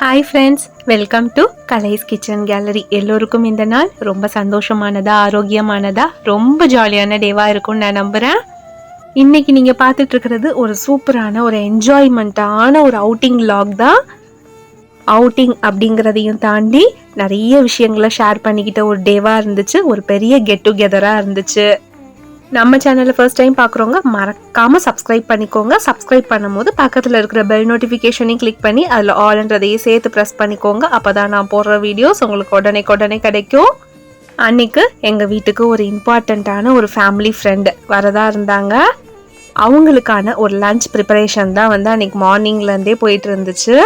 Hi friends welcome to Kalai's kitchen gallery எல்லோருக்கும் இந்த நாள் ரொம்ப சந்தோஷமானதா ஆரோக்கியமானதா ரொம்ப ஜாலியான டேவாக இருக்கும்னு நான் நம்புகிறேன் இன்னைக்கு நீங்கள் பார்த்துட்டு இருக்கிறது ஒரு சூப்பரான ஒரு என்ஜாய்மெண்ட்டான ஒரு அவுட்டிங் லாக் தான். அவுட்டிங் அப்படிங்கிறதையும் தாண்டி நிறைய விஷயங்களை ஷேர் பண்ணிக்கிட்ட ஒரு டேவாக இருந்துச்சு. ஒரு பெரிய கெட் டுகெதராக இருந்துச்சு. நம்ம சேனலை ஃபர்ஸ்ட் டைம் பார்க்குறவங்க மறக்காமல் சப்ஸ்கிரைப் பண்ணிக்கோங்க. சப்ஸ்கிரைப் பண்ணும்போது பக்கத்தில் இருக்கிற பெல் நோட்டிஃபிகேஷனையும் கிளிக் பண்ணி அதில் ஆல்ன்றதையும் சேர்த்து ப்ரெஸ் பண்ணிக்கோங்க. அப்போ தான் நான் போடுற வீடியோஸ் உங்களுக்கு உடனே உடனே கிடைக்கும். அன்னைக்கு எங்கள் வீட்டுக்கு ஒரு இம்பார்ட்டண்ட்டான ஒரு ஃபேமிலி ஃப்ரெண்டு வரதா இருந்தாங்க. அவங்களுக்கான ஒரு லஞ்ச் ப்ரிப்பரேஷன் தான் வந்து அன்னைக்கு மார்னிங்லேருந்தே போயிட்டு இருந்துச்சு.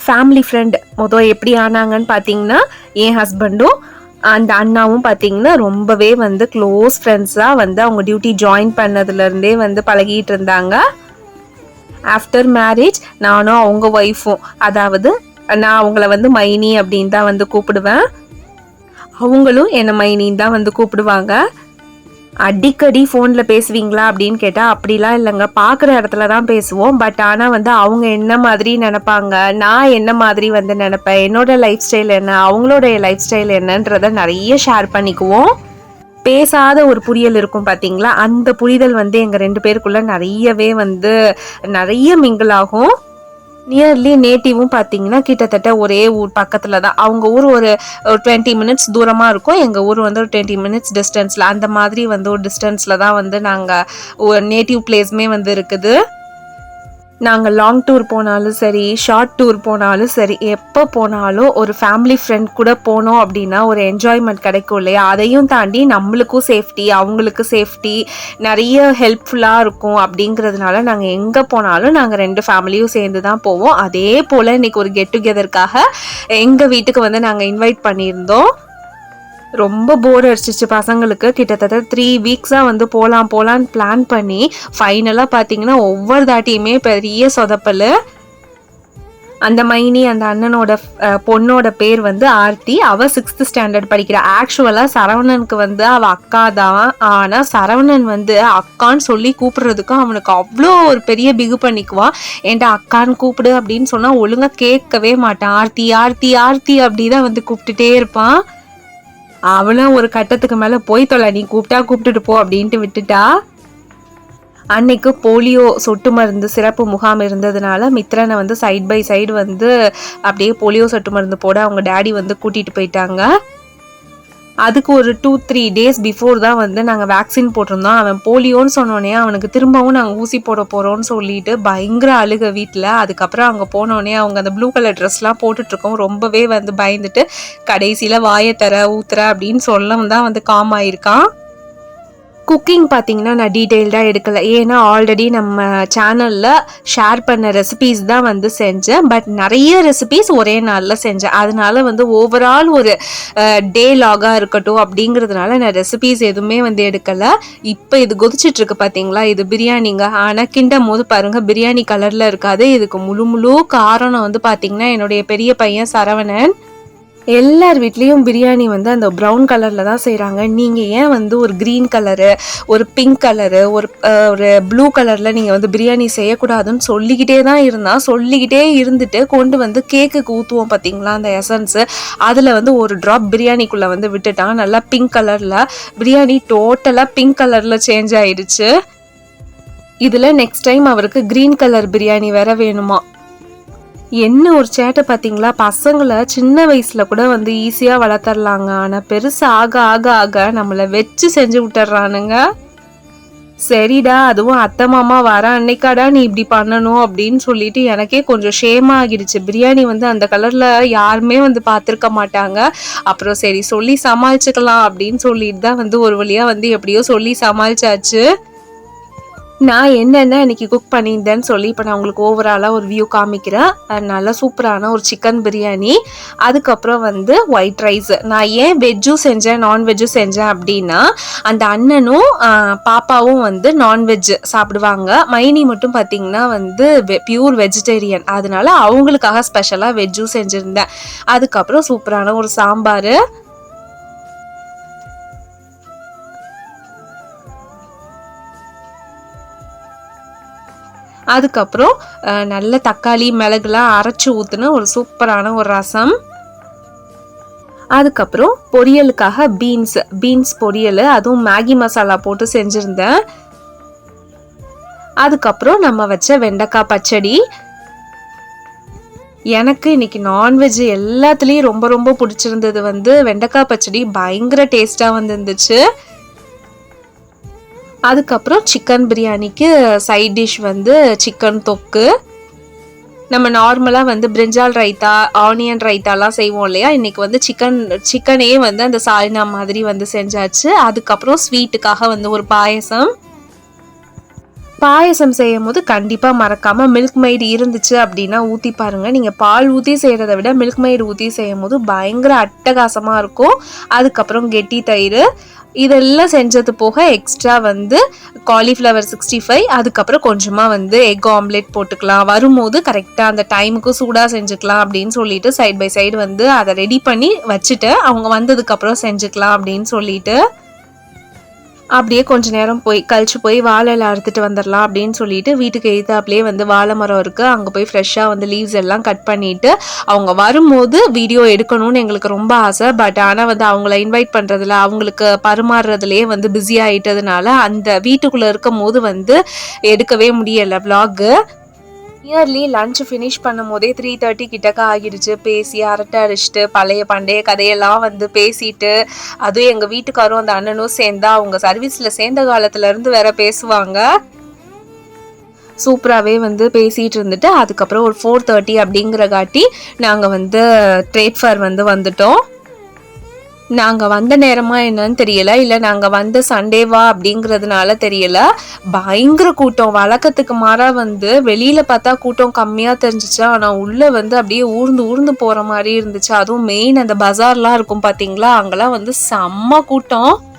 ஃபேமிலி ஃப்ரெண்ட் மொதல் எப்படி ஆனாங்கன்னு பார்த்தீங்கன்னா என் ஹஸ்பண்டும் அந்த அண்ணாவும் பார்த்தீங்கன்னா ரொம்பவே வந்து க்ளோஸ் ஃப்ரெண்ட்ஸாக வந்து அவங்க டியூட்டி ஜாயின் பண்ணதுலேருந்தே வந்து பழகிட்டு இருந்தாங்க. ஆஃப்டர் மேரேஜ் நானும் அவங்க ஒய்ஃபும் அதாவது நான் அவங்கள வந்து மைனி அப்படின்னு தான் வந்து கூப்பிடுவேன். அவங்களும் என்னை மைனின்னு தான் வந்து கூப்பிடுவாங்க. அடிக்கடி ஃபோனில் பேசுவீங்களா அப்படின்னு கேட்டால் அப்படிலாம் இல்லைங்க. பார்க்குற இடத்துல தான் பேசுவோம். பட் ஆனால் வந்து அவங்க என்ன மாதிரி நினைப்பாங்க? நான் என்ன மாதிரி வந்து நினைப்பேன்? என்னோட லைஃப் ஸ்டைல் என்ன? அவங்களோட லைஃப் ஸ்டைல் என்னன்றதை நிறைய ஷேர் பண்ணிக்குவோம். பேசாத ஒரு புரியல் இருக்கும் பார்த்தீங்களா அந்த புரிதல் வந்து எங்கள் ரெண்டு பேருக்குள்ளே நிறையவே வந்து நிறைய மிங்கிள் ஆகும். நியர்லி நேட்டிவும் பார்த்தீங்கன்னா கிட்டத்தட்ட ஒரே ஊர் பக்கத்தில் தான் அவங்க ஊர் ஒரு டுவெண்ட்டி மினிட்ஸ் தூரமாக இருக்கும். எங்கள் ஊர் வந்து ஒரு டுவெண்ட்டி மினிட்ஸ் டிஸ்டன்ஸில் அந்த மாதிரி வந்து ஒரு டிஸ்டன்ஸில் தான் வந்து நாங்கள் நேட்டிவ் பிளேஸுமே வந்து இருக்குது. நாங்கள் லாங் டூர் போனாலும் சரி ஷார்ட் டூர் போனாலும் சரி எப்போ போனாலும் ஒரு ஃபேமிலி ஃப்ரெண்ட் கூட போனோம் அப்படின்னா ஒரு என்ஜாய்மெண்ட் கிடைக்கும் இல்லையா? அதையும் தாண்டி நம்மளுக்கும் சேஃப்டி அவங்களுக்கு சேஃப்டி நிறைய ஹெல்ப்ஃபுல்லாக இருக்கும் அப்படிங்கிறதுனால நாங்கள் எங்கே போனாலும் நாங்கள் ரெண்டு ஃபேமிலியும் சேர்ந்து தான் போவோம். அதே போல் இன்னைக்கு ஒரு கெட் டுகெதருக்காக எங்கள் வீட்டுக்கு வந்து நாங்கள் இன்வைட் பண்ணியிருந்தோம். ரொம்ப போர் அடிச்சிச்சு பசங்களுக்கு. கிட்டத்தட்ட த்ரீ வீக்ஸாக வந்து போகலாம் போகலான்னு பிளான் பண்ணி ஃபைனலாக பார்த்தீங்கன்னா ஒவ்வொரு தாட்டியுமே பெரிய சொதப்பல். அந்த மைனி அந்த அண்ணனோட பொண்ணோட பேர் வந்து ஆர்த்தி. அவள் சிக்ஸ்த் ஸ்டாண்டர்ட் படிக்கிறா. ஆக்சுவலாக சரவணனுக்கு வந்து அவள் அக்கா தான். ஆனால் சரவணன் வந்து அக்கான்னு சொல்லி கூப்பிடுறதுக்கும் அவனுக்கு அவ்வளோ ஒரு பெரிய பிகு பண்ணிக்குவான் ஏன்டா அக்கான்னு கூப்பிடு அப்படின்னு சொன்னால் ஒழுங்காக கேட்கவே மாட்டான். ஆர்த்தி ஆர்த்தி ஆர்த்தி அப்படி தான் வந்து கூப்பிட்டுட்டே இருப்பான். அவளும் ஒரு கட்டத்துக்கு மேல போய் தொலை நீ கூப்பிட்டா கூப்பிட்டுட்டு போ அப்படின்ட்டு விட்டுட்டா. அன்னைக்கு போலியோ சொட்டு மருந்து சிறப்பு முகாம் இருந்ததுனால மித்ரனை வந்து சைட் பை சைடு வந்து அப்படியே போலியோ சொட்டு மருந்து போட அவங்க டேடி வந்து கூட்டிட்டு போயிட்டாங்க. அதுக்கு ஒரு டூ த்ரீ டேஸ் பிஃபோர் தான் வந்து நாங்கள் வேக்சின் போட்டிருந்தோம். அவன் போலியோன்னு சொன்னோடனே அவனுக்கு திரும்பவும் நாங்கள் ஊசி போட போகிறோம்னு சொல்லிட்டு பயங்கர அழுக வீட்டில் அதுக்கப்புறம் அங்கே போனோடனே அவங்க அந்த ப்ளூ கலர் ட்ரெஸ்லாம் போட்டுட்ருக்கோம் ரொம்பவே வந்து பயந்துட்டு கடைசியில் வாயை தர ஊத்துற அப்படின்னு சொல்லவும் தான் வந்து காம் ஆயிருக்கான். குக்கிங் பார்த்தீங்கன்னா நான் டீட்டெயில்டாக எடுக்கலை. ஏன்னா ஆல்ரெடி நம்ம சேனலில் ஷேர் பண்ண ரெசிபீஸ் தான் வந்து செஞ்சேன். பட் நிறைய ரெசிபீஸ் ஒரே நாளில் செஞ்சேன். அதனால வந்து ஓவரால் ஒரு டே லாகாக இருக்கட்டும் அப்படிங்கிறதுனால நான் ரெசிபீஸ் எதுவுமே வந்து எடுக்கலை. இப்போ இது கொதிச்சிட்ருக்கு பார்த்தீங்களா இது பிரியாணிங்க. ஆனால் கிண்டும் போது பாருங்கள் பிரியாணி கலரில் இருக்காது. இதுக்கு முழு முழு காரணம் வந்து பார்த்தீங்கன்னா என்னுடைய பெரிய பையன் சரவணன். எல்லார் வீட்லேயும் பிரியாணி வந்து அந்த ப்ரௌன் கலரில் தான் செய்கிறாங்க நீங்கள் ஏன் வந்து ஒரு க்ரீன் கலரு ஒரு பிங்க் கலரு ஒரு ஒரு ப்ளூ கலரில் நீங்கள் வந்து பிரியாணி செய்யக்கூடாதுன்னு சொல்லிக்கிட்டே தான் இருந்தால் சொல்லிக்கிட்டே இருந்துட்டு கொண்டு வந்து கேக்குக்கு ஊற்றுவோம் பார்த்தீங்களா அந்த எசன்ஸு அதில் வந்து ஒரு ட்ராப் பிரியாணிக்குள்ளே வந்து விட்டுட்டான் நல்லா பிங்க் கலரில் பிரியாணி டோட்டலாக பிங்க் கலரில் சேஞ்ச் ஆயிடுச்சு. இதில் நெக்ஸ்ட் டைம் அவருக்கு க்ரீன் கலர் பிரியாணி வேற வேணுமா? என்ன ஒரு சேட்டை பார்த்தீங்களா? பசங்களை சின்ன வயசில் கூட வந்து ஈஸியாக வளர்த்துர்லாங்க. ஆனால் பெருசு ஆக ஆக ஆக நம்மளை வச்சு செஞ்சு விட்டுறானுங்க சரிடா அதுவும் அத்தை மாமா வர அன்னைக்காடா நீ இப்படி பண்ணணும் அப்படின்னு சொல்லிட்டு எனக்கே கொஞ்சம் ஷேம் ஆகிடுச்சு. பிரியாணி வந்து அந்த கலரில் யாருமே வந்து பார்த்துருக்க மாட்டாங்க. அப்புறம் சரி சொல்லி சமாளிச்சுக்கலாம் அப்படின்னு சொல்லிட்டு தான் வந்து ஒரு வழியாக வந்து எப்படியோ சொல்லி சமாளிச்சாச்சு. நான் என்னென்ன இன்னைக்கு குக் பண்ணியிருந்தேன்னு சொல்லி இப்போ நான் உங்களுக்கு ஓவராலாக ஒரு வியூ காமிக்கிறேன். அஹ் நல்ல சூப்பரான ஒரு சிக்கன் பிரியாணி. அதுக்கப்புறம் வந்து ஒயிட் ரைஸ் நான் ஏன் வெஜ்ஜும் செஞ்சேன் நான்வெஜ்ஜும் செஞ்சேன் அப்படின்னா அந்த அண்ணனும் பாப்பாவும் வந்து நான்வெஜ் சாப்பிடுவாங்க. மைனி மட்டும் பார்த்தீங்கன்னா வந்து பியூர் வெஜிடேரியன் அதனால அவங்களுக்காக ஸ்பெஷலாக வெஜ்ஜும் செஞ்சுருந்தேன். அதுக்கப்புறம் சூப்பரான ஒரு சாம்பார் அதுக்கப்புறம் நல்ல தக்காளி மிளகுலாம் அரைச்சி ஊற்றுன ஒரு சூப்பரான ஒரு ரசம். அதுக்கப்புறம் பொரியலுக்காக பீன்ஸ் பீன்ஸ் பொரியல் அதுவும் மேகி மசாலா போட்டு செஞ்சுருந்தேன். அதுக்கப்புறம் நம்ம வச்ச வெண்டைக்காய் பச்சடி. எனக்கு இன்னைக்கு நான்வெஜ் எல்லாத்துலேயும் ரொம்ப ரொம்ப பிடிச்சிருந்தது வந்து வெண்டைக்காய் பச்சடி. பயங்கர டேஸ்ட்டாக வந்துருந்துச்சு. அதுக்கப்புறம் சிக்கன் பிரியாணிக்கு சைட் டிஷ் வந்து சிக்கன் தொக்கு. நம்ம நார்மலாக வந்து பிரிஞ்சால் ரைத்தா ஆனியன் ரைத்தாலாம் செய்வோம் இல்லையா? இன்னைக்கு வந்து சிக்கன் சிக்கனே வந்து அந்த சால்னா மாதிரி வந்து செஞ்சாச்சு. அதுக்கப்புறம் ஸ்வீட்டுக்காக வந்து ஒரு பாயசம். பாயசம் செய்யும் போது கண்டிப்பாக மறக்காமல் மில்க் மைடு இருந்துச்சு அப்படின்னா ஊற்றி பாருங்கள் நீங்கள் பால் ஊற்றி செய்கிறத விட மில்க் மைடு ஊற்றி செய்யும் போது பயங்கர அட்டகாசமாக இருக்கும். அதுக்கப்புறம் கெட்டி தயிர் இதெல்லாம் செஞ்சது போக எக்ஸ்ட்ரா வந்து காலிஃப்ளவர் சிக்ஸ்டி ஃபைவ் அதுக்கப்புறம் கொஞ்சமாக வந்து எக் ஆம்லேட் போட்டுக்கலாம். வரும்போது கரெக்டாக அந்த டைமுக்கு சூடாக செஞ்சுக்கலாம் அப்படின்னு சொல்லிட்டு சைட் பை சைடு வந்து அதை ரெடி பண்ணி வச்சுட்டு அவங்க வந்ததுக்கப்புறம் செஞ்சுக்கலாம் அப்படின்னு சொல்லிட்டு அப்படியே கொஞ்ச நேரம் போய் கழிச்சு போய் வாழை இலை அறுத்துட்டு வந்துடலாம் அப்படின்னு சொல்லிட்டு வீட்டுக்கு எய்த்தாப்லேயே வந்து வாழை மரம் இருக்குது அங்கே போய் ஃப்ரெஷ்ஷாக வந்து லீவ்ஸ் எல்லாம் கட் பண்ணிட்டு அவங்க வரும்போது வீடியோ எடுக்கணும்னு எங்களுக்கு ரொம்ப ஆசை. பட் ஆனால் வந்து அவங்கள இன்வைட் பண்ணுறதுல அவங்களுக்கு பரிமாறுறதுலேயே வந்து பிஸி ஆகிட்டதுனால அந்த வீட்டுக்குள்ளே இருக்கும் போது வந்து எடுக்கவே முடியலை vlog. நியர்லி லஞ்ச் ஃபினிஷ் பண்ணும் போதே த்ரீ தேர்ட்டி கிட்டக்க ஆகிடுச்சு. பேசி அரட்டை அடிச்சுட்டு பழைய பண்டைய கதையெல்லாம் வந்து பேசிட்டு அதுவும் எங்கள் வீட்டுக்காரும் அந்த அண்ணனும் சேர்ந்தா அவங்க சர்வீஸில் சேர்ந்த காலத்துல இருந்து வேற பேசுவாங்க. சூப்பராகவே வந்து பேசிகிட்டு இருந்துட்டு அதுக்கப்புறம் ஒரு ஃபோர் தேர்ட்டி அப்படிங்கிறகாட்டி நாங்கள் வந்து ட்ரேட் ஃபேர் வந்து வந்துட்டோம். நாங்கள் வந்த நேரமா என்னன்னு தெரியல. இல்லை நாங்கள் வந்த சண்டேவா அப்படிங்கிறதுனால தெரியல. பயங்கர கூட்டம். வழக்கத்துக்கு மாறாக வந்து வெளியில் பார்த்தா கூட்டம் கம்மியாக தெரிஞ்சிச்சு. ஆனால் உள்ளே வந்து அப்படியே ஊர்ந்து ஊர்ந்து போகிற மாதிரி இருந்துச்சு. அதுவும் மெயின் அந்த பஜார்லாம் இருக்கும் பார்த்தீங்களா அங்கெல்லாம் வந்து செம்ம கூட்டம்.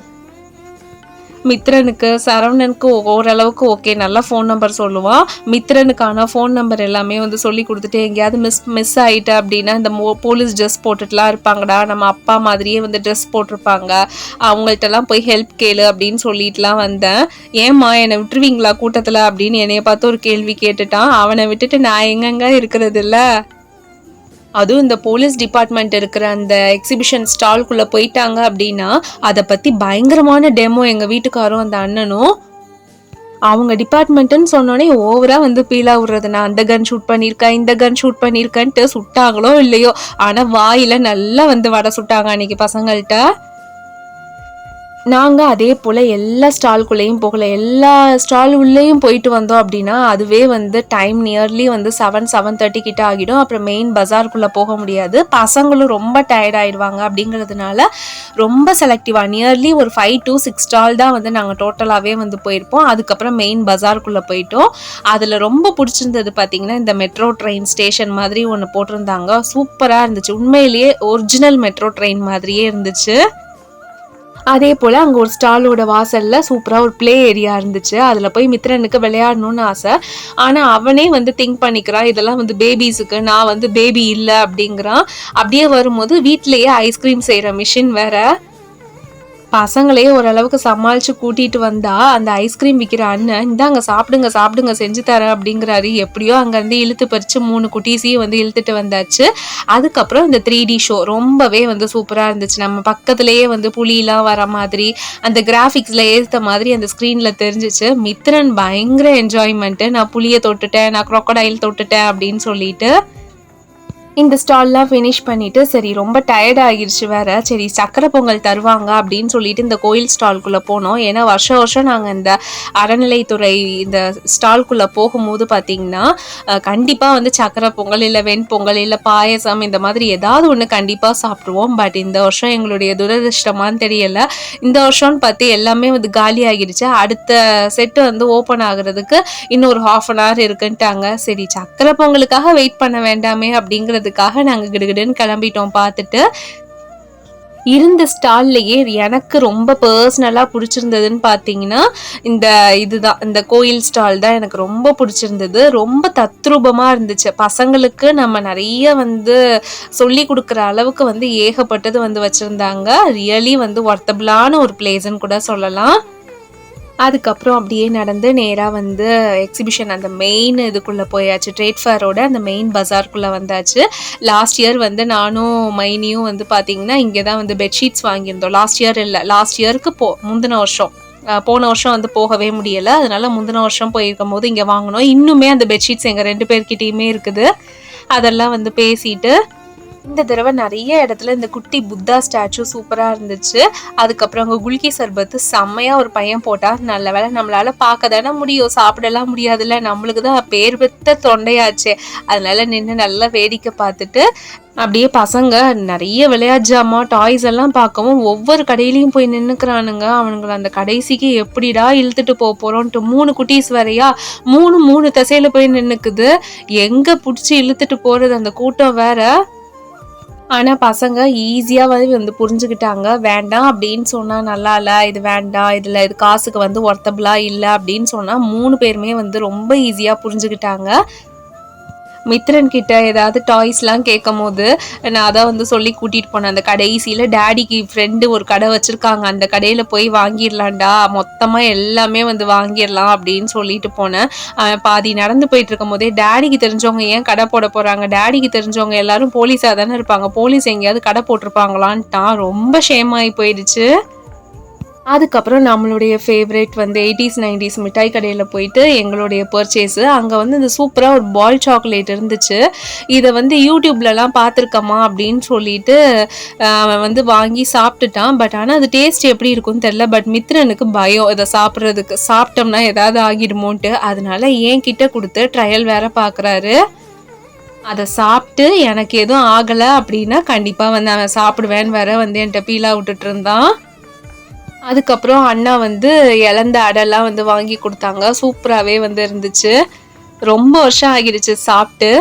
மித்ரனுக்கு சரவணனுக்கு ஓரளவுக்கு ஓகே நல்லா ஃபோன் நம்பர் சொல்லுவான் மித்ரனுக்கான ஃபோன் நம்பர் எல்லாமே வந்து சொல்லி கொடுத்துட்டு எங்கேயாவது மிஸ் மிஸ் ஆகிட்டு அப்படின்னா இந்த மோ போலீஸ் ட்ரெஸ் போட்டுட்டுலாம் இருப்பாங்கடா. நம்ம அப்பா மாதிரியே வந்து ட்ரெஸ் போட்டிருப்பாங்க. அவங்கள்ட்டலாம் போய் ஹெல்ப் கேளு அப்படின்னு சொல்லிட்டுலாம் வந்தேன். ஏம்மா என்னை விட்டுருவீங்களா கூட்டத்தில்? அப்படின்னு என்னைய பார்த்து ஒரு கேள்வி கேட்டுட்டான். அவனை விட்டுட்டு நான் எங்கெங்க இருக்கிறது இல்லை? அதுவும் இந்த போலீஸ் டிபார்ட்மெண்ட் இருக்கிற அந்த எக்ஸிபிஷன் ஸ்டால்குள்ளே போயிட்டாங்க அப்படின்னா அதை பற்றி பயங்கரமான டெமோ எங்கள் வீட்டுக்காரும் அந்த அண்ணனும் அவங்க டிபார்ட்மெண்ட்டுன்னு சொன்னோடனே ஓவராக வந்து பீலா விடுறது. நான் அந்த கன் ஷூட் பண்ணியிருக்கேன் இந்த கன் ஷூட் பண்ணியிருக்கேன்ட்டு சுட்டாங்களோ இல்லையோ? ஆனால் வாயில் நல்லா வந்து வடை சுட்டாங்க அன்னைக்கு பசங்கள்கிட்ட நாங்கள் அதே போல் எல்லா ஸ்டால்குள்ளேயும் போகல. எல்லா ஸ்டால் உள்ளேயும் போயிட்டு வந்தோம் அப்படின்னா அதுவே வந்து டைம் நியர்லி வந்து செவன் செவன் தேர்ட்டி கிட்ட ஆகிடும். அப்புறம் மெயின் பஜாருக்குள்ளே போக முடியாது. பசங்களும் ரொம்ப டயர்ட் ஆயிடுவாங்க அப்படிங்கிறதுனால ரொம்ப செலக்டிவாக நியர்லி ஒரு ஃபைவ் டு சிக்ஸ் ஸ்டால் தான் வந்து நாங்கள் டோட்டலாகவே வந்து போயிருப்போம். அதுக்கப்புறம் மெயின் பஜாருக்குள்ளே போயிட்டோம். அதில் ரொம்ப பிடிச்சிருந்தது பார்த்தீங்கன்னா இந்த மெட்ரோ ட்ரெயின் ஸ்டேஷன் மாதிரி ஒன்று போட்டிருந்தாங்க. சூப்பராக இருந்துச்சு. உண்மையிலேயே ஒரிஜினல் மெட்ரோ ட்ரெயின் மாதிரியே இருந்துச்சு. அதே போல் அங்கே ஒரு ஸ்டாலோட வாசலில் சூப்பராக ஒரு ப்ளே ஏரியா இருந்துச்சு. அதில் போய் மித்ரனுக்கு விளையாடணும்னு ஆசை. ஆனால் அவனே வந்து திங்க் பண்ணிக்கிறான் இதெல்லாம் வந்து பேபிஸுக்கு நான் வந்து பேபி இல்லை அப்படிங்கிறான். அப்படியே வரும்போது வீட்டிலேயே ஐஸ்கிரீம் செய்கிற மிஷின் வேற. பசங்களே ஓரளவுக்கு சமாளித்து கூட்டிகிட்டு வந்தா அந்த ஐஸ்கிரீம் விற்கிற அண்ணன் இந்தாங்க சாப்பிடுங்க சாப்பிடுங்க செஞ்சு தரேன் அப்படிங்கிறாரு. எப்படியோ அங்கேருந்து இழுத்து பறித்து மூணு குட்டீஸையும் வந்து இழுத்துட்டு வந்தாச்சு. அதுக்கப்புறம் இந்த த்ரீ டி ஷோ ரொம்பவே வந்து சூப்பராக இருந்துச்சு. நம்ம பக்கத்துலேயே வந்து புலிலாம் வர மாதிரி அந்த கிராஃபிக்ஸில் ஏற்ற மாதிரி அந்த ஸ்க்ரீனில் தெரிஞ்சிச்சு. மித்ரன் பயங்கர என்ஜாய்மெண்ட்டு நான் புளியை தொட்டுட்டேன் நான் க்ரொக்கடைல் தொட்டுட்டேன் அப்படின்னு சொல்லிட்டு இந்த ஸ்டால்லாம் ஃபினிஷ் பண்ணிவிட்டு சரி ரொம்ப டயர்ட் ஆகிருச்சு வேறு. சரி சக்கரை பொங்கல் தருவாங்க அப்படின்னு சொல்லிட்டு இந்த கோயில் ஸ்டால்குள்ளே போனோம். ஏன்னா வருஷம் வருஷம் நாங்கள் இந்த அறநிலைத்துறை இந்த ஸ்டால்குள்ளே போகும்போது பார்த்திங்கன்னா கண்டிப்பாக வந்து சக்கரை பொங்கல் இல்லை வெண்பொங்கல் இல்லை பாயசம் இந்த மாதிரி ஏதாவது ஒன்று கண்டிப்பாக சாப்பிடுவோம். பட் இந்த வருஷம் எங்களுடைய துரதிருஷ்டமானு தெரியலை. இந்த வருஷம்னு பார்த்து எல்லாமே வந்து காலி ஆகிடுச்சு அடுத்த செட்டு வந்து ஓப்பன் ஆகிறதுக்கு இன்னொரு ஹாஃப் அன் ஹவர் இருக்குன்ட்டாங்க. சரி சக்கரை பொங்கலுக்காக வெயிட் பண்ண வேண்டாமே அப்படிங்கிறது அப்படிங்கிறதுக்காக நாங்கள் கிடுகிடுன்னு கிளம்பிட்டோம் பார்த்துட்டு. இருந்த ஸ்டால்லையே எனக்கு ரொம்ப பர்சனலாக பிடிச்சிருந்ததுன்னு பார்த்தீங்கன்னா இந்த இதுதான் இந்த கோயில் ஸ்டால் தான் எனக்கு ரொம்ப பிடிச்சிருந்தது. ரொம்ப தத்ரூபமாக இருந்துச்சு. பசங்களுக்கு நம்ம நிறைய வந்து சொல்லி கொடுக்குற அளவுக்கு வந்து ஏகப்பட்டது வந்து வச்சுருந்தாங்க. ரியலி வந்து ஒர்த்தபிளான ஒரு பிளேஸ்ன்னு கூட சொல்லலாம். அதுக்கப்புறம் அப்படியே நடந்து நேராக வந்து எக்ஸிபிஷன் அந்த மெயின் இதுக்குள்ளே போயாச்சு. ட்ரேட் ஃபேரோட அந்த மெயின் பஜார்க்குள்ளே வந்தாச்சு. லாஸ்ட் இயர் வந்து நானும் மைனியும் வந்து பார்த்தீங்கன்னா இங்கே தான் வந்து பெட்ஷீட்ஸ் வாங்கியிருந்தோம். லாஸ்ட் இயர் இல்லை லாஸ்ட் இயருக்கு போ முந்தின வருஷம். போன வருஷம் வந்து போகவே முடியலை. அதனால முந்தின வருஷம் போயிருக்கும் போது இங்கே வாங்கினோம். இன்னுமே அந்த பெட்ஷீட்ஸ் எங்கள் ரெண்டு பேர்கிட்டையுமே இருக்குது. அதெல்லாம் வந்து பேசிட்டு இந்த தடவை நிறைய இடத்துல இந்த குட்டி புத்தா ஸ்டாச்சு சூப்பராக இருந்துச்சு. அதுக்கப்புறம் அங்கே குல்கி சர்பத்து செம்மையாக ஒரு பையன் போட்டால் நல்ல வேளை நம்மளால் பார்க்க தானே முடியும். சாப்பிடலாம் முடியாதுல்ல. நம்மளுக்கு தான் பேர் பெத்த தொண்டையாச்சே. அதனால நின்று நல்லா வேடிக்கை பார்த்துட்டு அப்படியே பசங்க நிறைய விளையாட்டு ஜாமான் டாய்ஸ் எல்லாம் பார்க்கவும் ஒவ்வொரு கடையிலையும் போய் நின்றுக்கிறானுங்க அவனுங்களை அந்த கடைசிக்கு எப்படிடா இழுத்துட்டு போக போகிறோன்ட்டு மூணு குட்டீஸ் வரையா மூணு மூணு தசையில் போய் நின்றுக்குது எங்கே பிடிச்சி இழுத்துட்டு போகிறது அந்த கூட்டம் வேற. ஆனால் பசங்க ஈஸியாகவே வந்து புரிஞ்சுக்கிட்டாங்க. வேண்டாம் அப்படின்னு சொன்னால் நல்லா இல்லை இது வேண்டாம் இதில் இது காசுக்கு வந்து ஒர்த்தபிளாக இல்லை அப்படின்னு சொன்னால் மூணு பேருமே வந்து ரொம்ப ஈஸியாக புரிஞ்சுக்கிட்டாங்க. மித்ரன் கிட்ட ஏதாவது டாய்ஸ்லாம் கேட்கும் போது நான் அதான் வந்து சொல்லி கூட்டிட்டு போனேன். அந்த கடைசியில் டேடிக்கு ஃப்ரெண்டு ஒரு கடை வச்சிருக்காங்க. அந்த கடையில் போய் வாங்கிடலாம்டா. மொத்தமாக எல்லாமே வந்து வாங்கிடலாம் அப்படின்னு சொல்லிட்டு போனேன். பாதி நடந்து போயிட்டு இருக்கும் போதே டேடிக்கு தெரிஞ்சவங்க ஏன் கடை போட போறாங்க? டேடிக்கு தெரிஞ்சவங்க எல்லாரும் போலீஸாக தானே இருப்பாங்க. போலீஸ் எங்கேயாவது கடை போட்டிருப்பாங்களான்ட்டான். ரொம்ப ஷேமாகி போயிடுச்சு. அதுக்கப்புறம் நம்மளுடைய ஃபேவரேட் வந்து எயிட்டிஸ் நைன்டிஸ் மிட்டாய் கடையில் போயிட்டு எங்களுடைய பர்ச்சேஸு அங்கே வந்து இந்த சூப்பராக ஒரு பால் சாக்லேட் இருந்துச்சு. இதை வந்து யூடியூப்லலாம் பார்த்துருக்கமா அப்படின்னு சொல்லிட்டு அவன் வந்து வாங்கி சாப்பிட்டுட்டான். பட் ஆனால் அது டேஸ்ட் எப்படி இருக்கும்னு தெரில பட் மித்ரனுக்கு பயம் இதை சாப்பிட்றதுக்கு சாப்பிட்டோம்னா ஏதாவது ஆகிடுமோன்ட்டு அதனால என் கிட்ட கொடுத்து ட்ரையல் வேற பார்க்குறாரு. அதை சாப்பிட்டு எனக்கு எதுவும் ஆகலை அப்படின்னா கண்டிப்பாக வந்து அவன் சாப்பிடுவேன்னு வேற வந்து என்கிட்ட பீலாக விட்டுட்டு இருந்தான். அதுக்கப்புறம் அண்ணா வந்து இழந்த அடைலாம் வந்து வாங்கி கொடுத்தாங்க. சூப்பராகவே வந்து இருந்துச்சு. ரொம்ப வருஷம் ஆகிடுச்சு சாப்பிட்டு.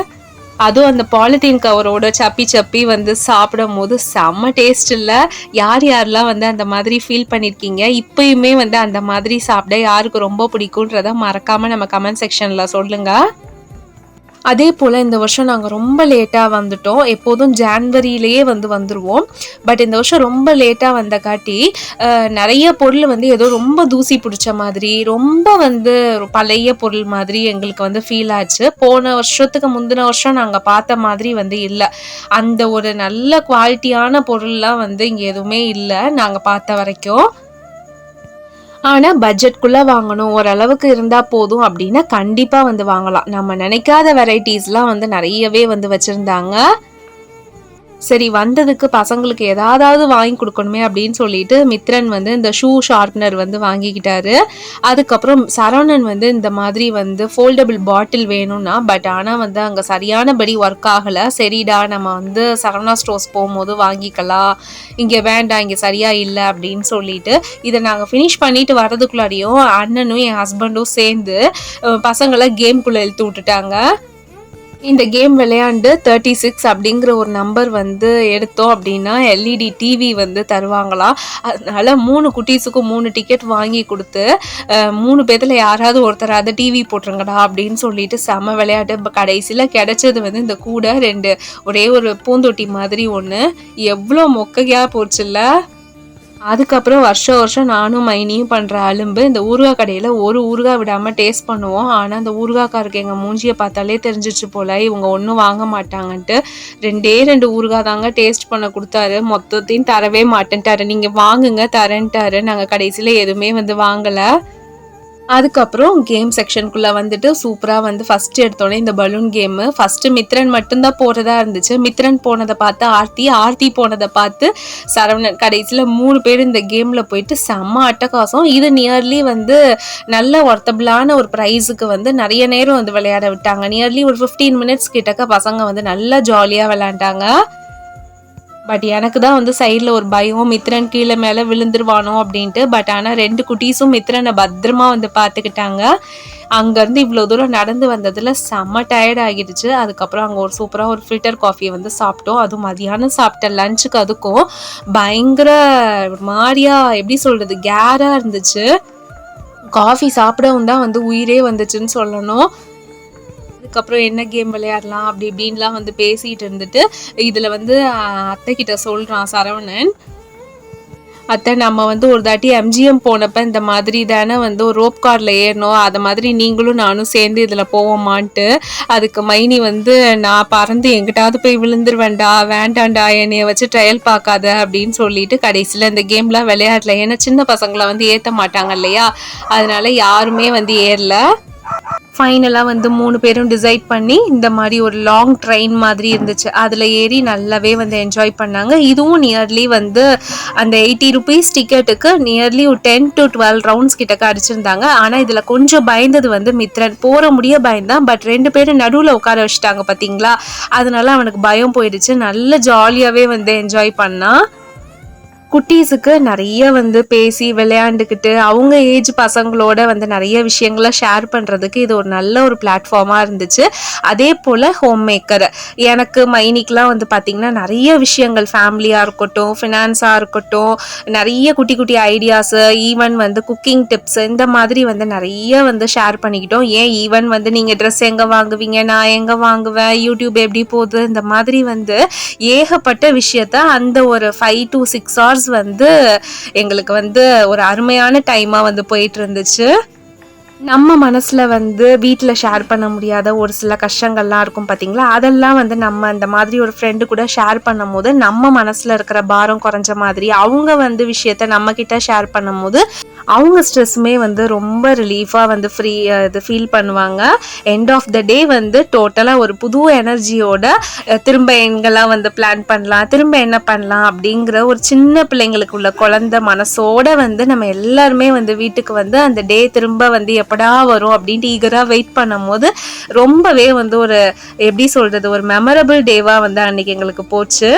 அதுவும் அந்த பாலித்தீன் கவரோட சப்பி சப்பி வந்து சாப்பிடும் போது செம்ம டேஸ்ட் இல்லை. யார் யாரெல்லாம் வந்து அந்த மாதிரி ஃபீல் பண்ணியிருக்கீங்க இப்பயுமே வந்து அந்த மாதிரி சாப்பிட யாருக்கு ரொம்ப பிடிக்குன்றத மறக்காமல் நம்ம கமெண்ட் செக்ஷனில் சொல்லுங்கள் அதே போல் இந்த வருஷம் நாங்கள் ரொம்ப லேட்டாக வந்துட்டோம். எப்போதும் ஜான்வரியிலேயே வந்து வந்துடுவோம் பட் இந்த வருஷம் ரொம்ப லேட்டாக வந்த காட்டி நிறைய பொருள் வந்து ஏதோ ரொம்ப தூசி பிடிச்ச மாதிரி ரொம்ப வந்து பழைய பொருள் மாதிரி எங்களுக்கு வந்து ஃபீல் ஆச்சு. போன வருஷத்துக்கு முந்தின வருஷம் நாங்கள் பார்த்த மாதிரி வந்து இல்லை. அந்த ஒரு நல்ல குவாலிட்டியான பொருள்லாம் வந்து இங்கே எதுவுமே இல்லை. நாங்கள் பார்த்த வரைக்கும். ஆனால் பட்ஜெட்குள்ளே வாங்கணும். ஓரளவுக்கு இருந்தால் போதும் அப்படின்னா கண்டிப்பாக வந்து வாங்கலாம். நம்ம நினைக்காத வெரைட்டிஸ்லாம் வந்து நிறையவே வந்து வச்சுருந்தாங்க. சரி வந்ததுக்கு பசங்களுக்கு ஏதாவது வாங்கி கொடுக்கணுமே அப்படின்னு சொல்லிட்டு மித்ரன் வந்து இந்த ஷூ ஷார்ப்னர் வந்து வாங்கிக்கிட்டாரு. அதுக்கப்புறம் சரவணன் வந்து இந்த மாதிரி வந்து ஃபோல்டபுள் பாட்டில் வேணும்னா பட் ஆனால் வந்து அங்கே சரியானபடி ஒர்க் ஆகலை. சரிடா நம்ம வந்து சரவணா ஸ்டோர்ஸ் போகும்போது வாங்கிக்கலாம். இங்கே வேண்டாம் இங்கே சரியா இல்லை அப்படின்னு சொல்லிட்டு இதை நாங்கள் ஃபினிஷ் பண்ணிட்டு வர்றதுக்குள்ளாடியும் அண்ணனும் என் ஹஸ்பண்டும் சேர்ந்து பசங்களை கேம்குள்ளே இழுத்து விட்டுட்டாங்க. இந்த கேம் விளையாண்டு தேர்ட்டி சிக்ஸ் அப்படிங்கிற ஒரு நம்பர் வந்து எடுத்தோம் அப்படின்னா எல்இடி டிவி வந்து தருவாங்களாம் அதனால மூணு குட்டீஸுக்கும் மூணு டிக்கெட் வாங்கி கொடுத்து மூணு பேர்த்தில் யாராவது ஒருத்தர் அதை டிவி போட்டுருங்கடா அப்படின்னு சொல்லிட்டு செம விளையாட்டு. இப்போ கடைசியில் கிடைச்சது வந்து இந்த கூடை ரெண்டு. ஒரே ஒரு பூந்தொட்டி மாதிரி ஒன்று எவ்வளோ மொக்கையாக போச்சுல்ல? அதுக்கப்புறம் வருஷம் வருஷம் நானும் மைனியும் பண்ணுற அலும்பு. இந்த ஊறுகாய் கடையில் ஒரு ஊறுகாய் விடாமல் டேஸ்ட் பண்ணுவோம். ஆனால் அந்த ஊறுகாய்க்காருக்கு எங்கள் மூஞ்சியை பார்த்தாலே தெரிஞ்சிச்சு போல். இவங்க ஒன்றும் வாங்க மாட்டாங்கன்ட்டு ரெண்டே ரெண்டு ஊறுகாய் தாங்க டேஸ்ட் பண்ண கொடுத்தாரு. மொத்தத்தையும் தரவே மாட்டேன்ட்டாரு. நீங்கள் வாங்குங்க தரேன்ட்டாரு. நாங்கள் கடைசியில் எதுவுமே வந்து வாங்கலை. அதுக்கப்புறம் கேம் செக்ஷனுக்குள்ளே வந்துட்டு சூப்பராக வந்து ஃபஸ்ட்டு எடுத்தோடனே இந்த பலூன் கேமு ஃபஸ்ட்டு மித்ரன் மட்டும்தான் போகிறதா இருந்துச்சு. மித்ரன் போனதை பார்த்து ஆர்த்தி ஆர்த்தி போனதை பார்த்து சரவணன் கடைசியில் மூணு பேர் இந்த கேமில் போயிட்டு செம்ம அட்டகாசம். இது நியர்லி வந்து நல்ல ஒர்த்தபிளான ஒரு ப்ரைஸுக்கு வந்து நிறைய நேரம் வந்து விளையாட விட்டாங்க. நியர்லி ஒரு ஃபிஃப்டீன் மினிட்ஸ் கிட்டக்க பசங்க வந்து நல்லா ஜாலியாக விளையாண்டாங்க. பட் எனக்கு தான் வந்து சைடில் ஒரு பயம். மித்ரன் கீழே மேலே விழுந்துருவானோ அப்படின்ட்டு. பட் ஆனால் ரெண்டு குட்டீஸும் மித்ரனை பத்திரமா வந்து பார்த்துக்கிட்டாங்க. அங்கேருந்து இவ்வளோ தூரம் நடந்து வந்ததில் செம்ம டயர்ட் ஆகிடுச்சு. அதுக்கப்புறம் அங்கே ஒரு சூப்பராக ஒரு ஃபில்டர் காஃபியை வந்து சாப்பிட்டோம். அதுவும் மதியானம் சாப்பிட்ட லஞ்சுக்கு அதுக்கும் பயங்கர மாதிரியாக எப்படி சொல்கிறது கேராக இருந்துச்சு. காஃபி சாப்பிடவும் தான் வந்து உயிரே வந்துச்சுன்னு சொல்லணும். அதுக்கப்புறம் என்ன கேம் விளையாடலாம் அப்படி இப்படின்லாம் வந்து பேசிகிட்டு இருந்துட்டு இதில் வந்து அத்தைக்கிட்ட சொல்கிறான் சரவணன். அத்தை நம்ம வந்து ஒரு தாட்டி எம்ஜிஎம் போனப்போ இந்த மாதிரி தானே வந்து ஒரு ரோப் காரில் ஏறணும். அதை மாதிரி நீங்களும் நானும் சேர்ந்து இதில் போவோமான்ட்டு அதுக்கு மைனி வந்து நான் பறந்து எங்கிட்டாவது போய் விழுந்துருவேன்டா வேண்டாம்டா என்னைய வச்சு ட்ரையல் பார்க்காத அப்படின்னு சொல்லிட்டு கடைசியில் இந்த கேம்லாம் விளையாடல. ஏன்னா சின்ன பசங்களை வந்து ஏற்ற மாட்டாங்க இல்லையா? அதனால யாருமே வந்து ஏறல. ஃபைனலாக வந்து மூணு பேரும் டிசைட் பண்ணி இந்த மாதிரி ஒரு லாங் ட்ரெயின் மாதிரி இருந்துச்சு. அதில் ஏறி நல்லாவே வந்து என்ஜாய் பண்ணாங்க. இதுவும் நியர்லி வந்து அந்த எயிட்டி ருபீஸ் டிக்கெட்டுக்கு நியர்லி ஒரு டென் டு டுவெல் ரவுண்ட்ஸ் கிட்டக்க அடிச்சிருந்தாங்க. ஆனால் இதில் கொஞ்சம் பயந்தது வந்து மித்ரன். போகிற முடிய பயந்தான். பட் ரெண்டு பேரும் நடுவில் உட்கார வச்சுட்டாங்க பார்த்தீங்களா அதனால அவனுக்கு பயம் போயிடுச்சு. நல்ல ஜாலியாகவே வந்து என்ஜாய் பண்ணான் குட்டீஸுக்கு நிறைய வந்து பேசி விளையாண்டுக்கிட்டு அவங்க ஏஜ் பசங்களோட வந்து நிறைய விஷயங்களை ஷேர் பண்ணுறதுக்கு இது ஒரு நல்ல ஒரு பிளாட்ஃபார்மாக இருந்துச்சு. அதே போல் ஹோம் மேக்கர் எனக்கு மைனிக்கெலாம் வந்து பார்த்திங்கன்னா நிறைய விஷயங்கள் ஃபேமிலியாக இருக்கட்டும் ஃபினான்ஸாக இருக்கட்டும் நிறைய குட்டி குட்டி ஐடியாஸு ஈவன் வந்து குக்கிங் டிப்ஸ் இந்த மாதிரி வந்து நிறைய வந்து ஷேர் பண்ணிக்கிட்டோம். ஏன் ஈவன் வந்து நீங்கள் ட்ரெஸ் எங்கே வாங்குவீங்க நான் எங்கே வாங்குவேன் யூடியூப் எப்படி போகுது இந்த மாதிரி வந்து ஏகப்பட்ட விஷயத்த அந்த ஒரு ஃபைவ் டு சிக்ஸ் ஹவர்ஸ் வந்து எங்களுக்கு வந்து ஒரு அருமையான டைமாக வந்து போயிட்டு இருந்துச்சு. நம்ம மனசில் வந்து வீட்டில் ஷேர் பண்ண முடியாத ஒரு சில கஷ்டங்கள்லாம் இருக்கும் பார்த்தீங்களா அதெல்லாம் வந்து நம்ம அந்த மாதிரி ஒரு ஃப்ரெண்டு கூட ஷேர் பண்ணும் போது நம்ம மனசில் இருக்கிற பாரம் குறைஞ்ச மாதிரி அவங்க வந்து விஷயத்த நம்ம கிட்ட ஷேர் பண்ணும் போது அவங்க ஸ்ட்ரெஸ்ஸுமே வந்து ரொம்ப ரிலீஃபாக வந்து ஃப்ரீ இது ஃபீல் பண்ணுவாங்க. எண்ட் ஆஃப் த டே வந்து டோட்டலாக ஒரு புது எனர்ஜியோட திரும்ப எங்கெல்லாம் வந்து பிளான் பண்ணலாம். திரும்ப என்ன பண்ணலாம் அப்படிங்கிற ஒரு சின்ன பிள்ளைங்களுக்கு உள்ள குழந்த மனசோட வந்து நம்ம எல்லாருமே வந்து வீட்டுக்கு வந்து அந்த டே திரும்ப வந்து எப்படா வரும் அப்படின்ட்டு ஈகராக வெயிட் பண்ணும்போது ரொம்பவே வந்து ஒரு எப்படி சொல்கிறது ஒரு மெமரபிள் டேவாக வந்து அன்னைக்கு எங்களுக்கு போச்சு.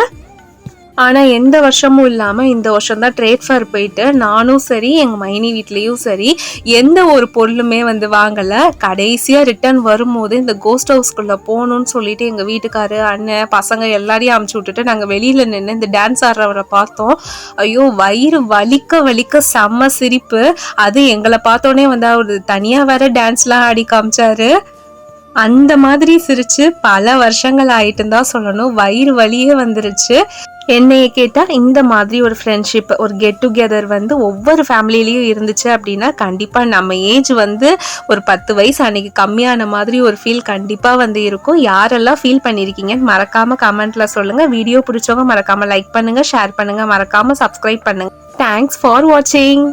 ஆனால் எந்த வருஷமும் இல்லாமல் இந்த வருஷம் தான் ட்ரேட் ஃபேர் போயிட்டு நானும் சரி எங்கள் மைனி வீட்லேயும் சரி எந்த ஒரு பொருளுமே வந்து வாங்கலை. கடைசியாக ரிட்டர்ன் வரும்போது இந்த கோஸ்ட் ஹவுஸ்க்குள்ளே போகணும்னு சொல்லிட்டு எங்கள் வீட்டுக்காரு அண்ணன் பசங்க எல்லாரையும் அமுச்சு விட்டுட்டு நாங்கள் வெளியில் நின்று இந்த டான்ஸ் ஆடுறவரை பார்த்தோம். ஐயோ வயிறு வலிக்க வலிக்க செம்ம சிரிப்பு. அது எங்களை பார்த்தோன்னே வந்து அவர் தனியாக வேற டான்ஸ்லாம் ஆடி காமிச்சாரு. அந்த மாதிரி சிரிச்சு பல வருஷங்கள் ஆயிட்டுன்னு தான் சொல்லணும். வயிறு வலியே வந்துருச்சு. என்னையை கேட்டால் இந்த மாதிரி ஒரு ஃப்ரெண்ட்ஷிப் ஒரு கெட் டுகெதர் வந்து ஒவ்வொரு ஃபேமிலிலையும் இருந்துச்சு அப்படின்னா கண்டிப்பாக நம்ம ஏஜ் வந்து ஒரு பத்து வயசு அன்னைக்கு கம்மியான மாதிரி ஒரு ஃபீல் கண்டிப்பாக வந்து இருக்கும். யாரெல்லாம் ஃபீல் பண்ணியிருக்கீங்கன்னு மறக்காமல் கமெண்ட்டில் சொல்லுங்கள் வீடியோ பிடிச்சவங்க மறக்காமல் லைக் பண்ணுங்கள் ஷேர் பண்ணுங்கள் மறக்காமல் சப்ஸ்கிரைப் பண்ணுங்கள் தேங்க்ஸ் ஃபார் வாட்சிங்